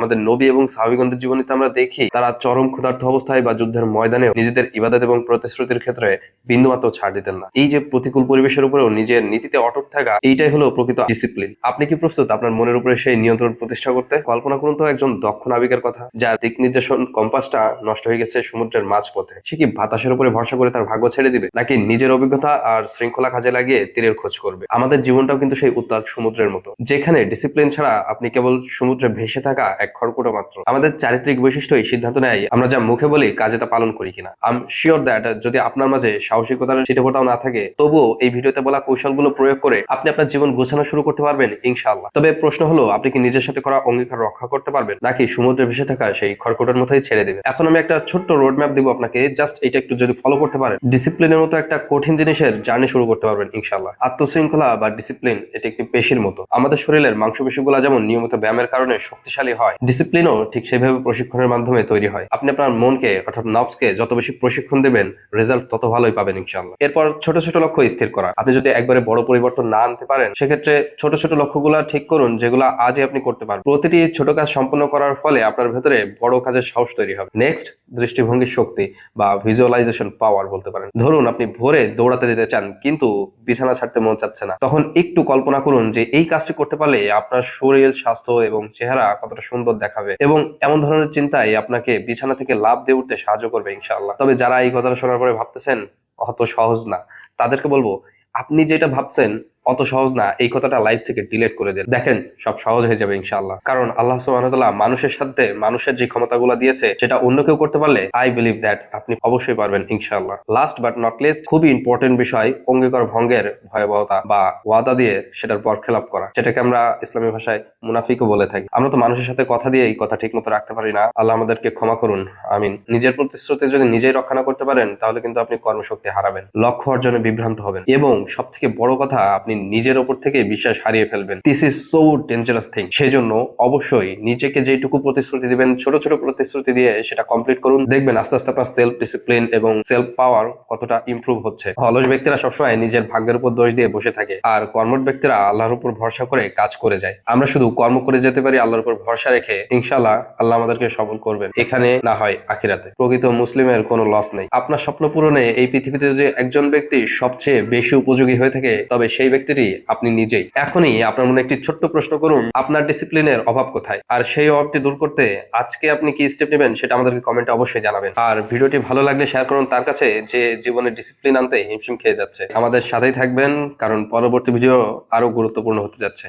আমাদের নবী এবং সাহাবিগণদের জীবনীতে আমরা দেখি, তারা চরম ক্ষুধার্ত অবস্থায় বা যুদ্ধের ময়দানে নিজেদের ইবাদত এবং প্রতিশ্রুতির ক্ষেত্রে বিন্দুমাত্র ছাড় দিতেন না। এই যে প্রতিকূল পরিবেশের উপরেও নিজের নীতিতে অটুট থাকা, এইটাই হলো প্রকৃত ডিসিপ্লিন আপনি কি প্রস্তুত আপনার মনের উপরে সেই নিয়ন্ত্রণ প্রতিষ্ঠা করতে? কল্পনা করুন তো একজন দক্ষ নাবিকের কথা, যার দিক নির্দেশন কম্পাসটা নষ্ট হয়ে গেছে সমুদ্রের মাঝপথে। সে কি বাতাসের উপরে ভরসা করে তার ভাগ্য ছেড়ে দিবে, নাকি নিজের অভিজ্ঞতা আর শৃঙ্খলা কাজে লাগিয়ে তীরের খোঁজ করবে? আমাদের জীবনটাও কিন্তু সেই উত্তাল সমুদ্রের মতো। যেখানে ডিসিপ্লিন ছাড়া আপনি কেবল সমুদ্রে ভেসে থাকা এক খড়কুটো মাত্র। আমাদের চারিত্রিক বৈশিষ্ট্যই সিদ্ধান্ত নেয় আমরা যা মুখে বলি কাজে তা পালন করি কিনা। আম শিওর দ্যাট যদি আপনার মাঝে সাহসিকতার ছিটেফোঁটাও না থাকে, তবুও এই ভিডিওতে বলা কৌশলগুলো প্রয়োগ করে আপনি আপনার জীবন গোছানো শুরু করতে পারবেন, ইনশাআল্লাহ। তবে প্রশ্ন হলো, আপনি কি নিজের সাথে করা অঙ্গীকার রক্ষা করতে পারবেন, নাকি সমুদ্রে ভেসে থাকা সেই খড়কুটোর মতোই ছেড়ে দেবে এখন আমি একটা ছোট্ট রোড ম্যাপ দিব আপনাকে জাস্ট এটা একটু যদি ফলো করতে পারেন। ডিসিপ্লিনের মতো একটা কঠিন জিনিসের জার্নি শুরু করতে পারবেন, ইনশাআল্লাহ। আত্মশৃঙ্খলা বা ডিসিপ্লিন এটা একটি পেশির মতো। আমাদের শরীরের মাংসপেশিগুলো যেমন নিয়মিত ব্যায়ামের কারণে শক্তিশালী হয় ডিসিপ্লিনও ঠিক সেভাবে প্রশিক্ষণের মাধ্যমে তৈরি হয়। আপনি আপনার মনকে অর্থাৎ নবসকে যত বেশি প্রশিক্ষণ দেবেন রেজাল্ট তত ভালোই পাবেন ইনশাআল্লাহ। এরপর ছোট ছোট লক্ষ্য স্থির করা। আপনি যদি একবারে বড় পরিবর্তন না আনতে পারেন, সেক্ষেত্রে ছোট ছোট লক্ষ্যগুলো ঠিক করুন, যেগুলো আজই আপনি করতে পারবেন। প্রতিটি ছোট কাজ সম্পন্ন করার ফলে আপনার ভেতরে বড় কাজের সাহস তৈরি হবে। নেক্সট দৃষ্টিভঙ্গির শক্তি বা ভিজুয়ালাইজেশন পাওয়ার বলতে পারেন। ধরুন, আপনি ভোরে দৌড়াতে যেতে চান, কিন্তু বিছানা ছাড়তে মন চাচ্ছে না। তখন একটু কল্পনা করুন যে এই কাজটি করতে পারলে আপনার শরীর, স্বাস্থ্য এবং চেহারা কতটা সুন্দর দেখাবে এবং এমন ধরনের চিন্তাই আপনাকে বিছানা থেকে লাভ দিয়ে উঠতে সাহায্য করবে, ইনশাআল্লাহ। তবে যারা এই কথাটা শোনার পরে ভাবতেছেন, অত সহজ না। তাদেরকে বলব, আপনি যেটা ভাবছেন অত সহজ না, এই কথাটা লাইফ থেকে ডিলিট করে দেন। দেখেন, সব সহজ হয়ে যাবে ইনশাআল্লাহ। কারণ আল্লাহ সুবহানাহু মানুষের সাথে, মানুষের যে ক্ষমতাগুলো দিয়েছে, সেটা অন্য কেউ করতে পারলে আই বিলিভ দ্যাট আপনি অবশ্যই পারবেন ইনশাআল্লাহ। লাস্ট বাট নট লিস্ট খুবই ইম্পর্টেন্ট বিষয়, অঙ্গীকার ভঙ্গের ভয়াবহতা বা ওয়াদা দিয়ে সেটার পর খেলাপ করা। যেটাকে আমরা ইসলামী ভাষায় মুনাফিকও বলে থাকি। আমরা তো মানুষের সাথে কথা দিয়ে এই কথা ঠিক মতো রাখতে পারি না। আল্লাহ আমাদেরকে ক্ষমা করুন, আমিন। নিজের প্রতিশ্রুতি যদি নিজেই রক্ষা না করতে পারেন, তাহলে কিন্তু আপনি কর্মশক্তি হারাবেন, লক্ষ্য অর্জনে বিভ্রান্ত হবেন। এবং সব থেকে বড় কথা, আপনি নিজের ওপর থেকে বিশ্বাস হারিয়ে ফেলবেন। This is so dangerous thing সেজন্য অবশ্যই নিজেকে যেটুকু প্রতিশ্রুতি দিবেন, ছোট ছোট প্রতিশ্রুতি দিয়ে সেটা কমপ্লিট করুন। দেখবেন আস্তে আস্তে আপনার সেলফ ডিসিপ্লিন এবং সেলফ পাওয়ার কতটা ইমপ্রুভ হচ্ছে। অলস ব্যক্তিরা সবসময় নিজের ভাগ্যের উপর দোষ দিয়ে বসে থাকে আর কর্মঠ ব্যক্তিরা আল্লাহর উপর ভরসা করে কাজ করে যায়। আমরা শুধু কর্ম করে যেতে পারি, আল্লাহর উপর ভরসা রেখে ইনশাল্লাহ আল্লাহ আমাদেরকে সফল করবেন। এখানে না হয় আখিরাতে। প্রকৃত মুসলিমের কোনো লস নেই। আপনার স্বপ্ন পূরণে এই পৃথিবীতে যদি একজন ব্যক্তি সবচেয়ে বেশি উপযোগী হয়ে থাকে, তবে সেই ব্যক্তিটি আপনি নিজেই। এখনই আপনার মনে একটি ছোট্ট প্রশ্ন করুন, আপনার ডিসিপ্লিনের অভাব কোথায়? আর সেই অভাবটি দূর করতে আজকে আপনি কি স্টেপ নেবেন সেটা আমাদেরকে কমেন্টে অবশ্যই জানাবেন। আর ভিডিওটি ভালো লাগলে শেয়ার করুন তার কাছে যে জীবনে ডিসিপ্লিন আনতে হিমশিম খেয়ে যাচ্ছে। আমাদের সাথেই থাকবেন, কারণ পরবর্তী ভিডিও আরও গুরুত্বপূর্ণ হতে যাচ্ছে।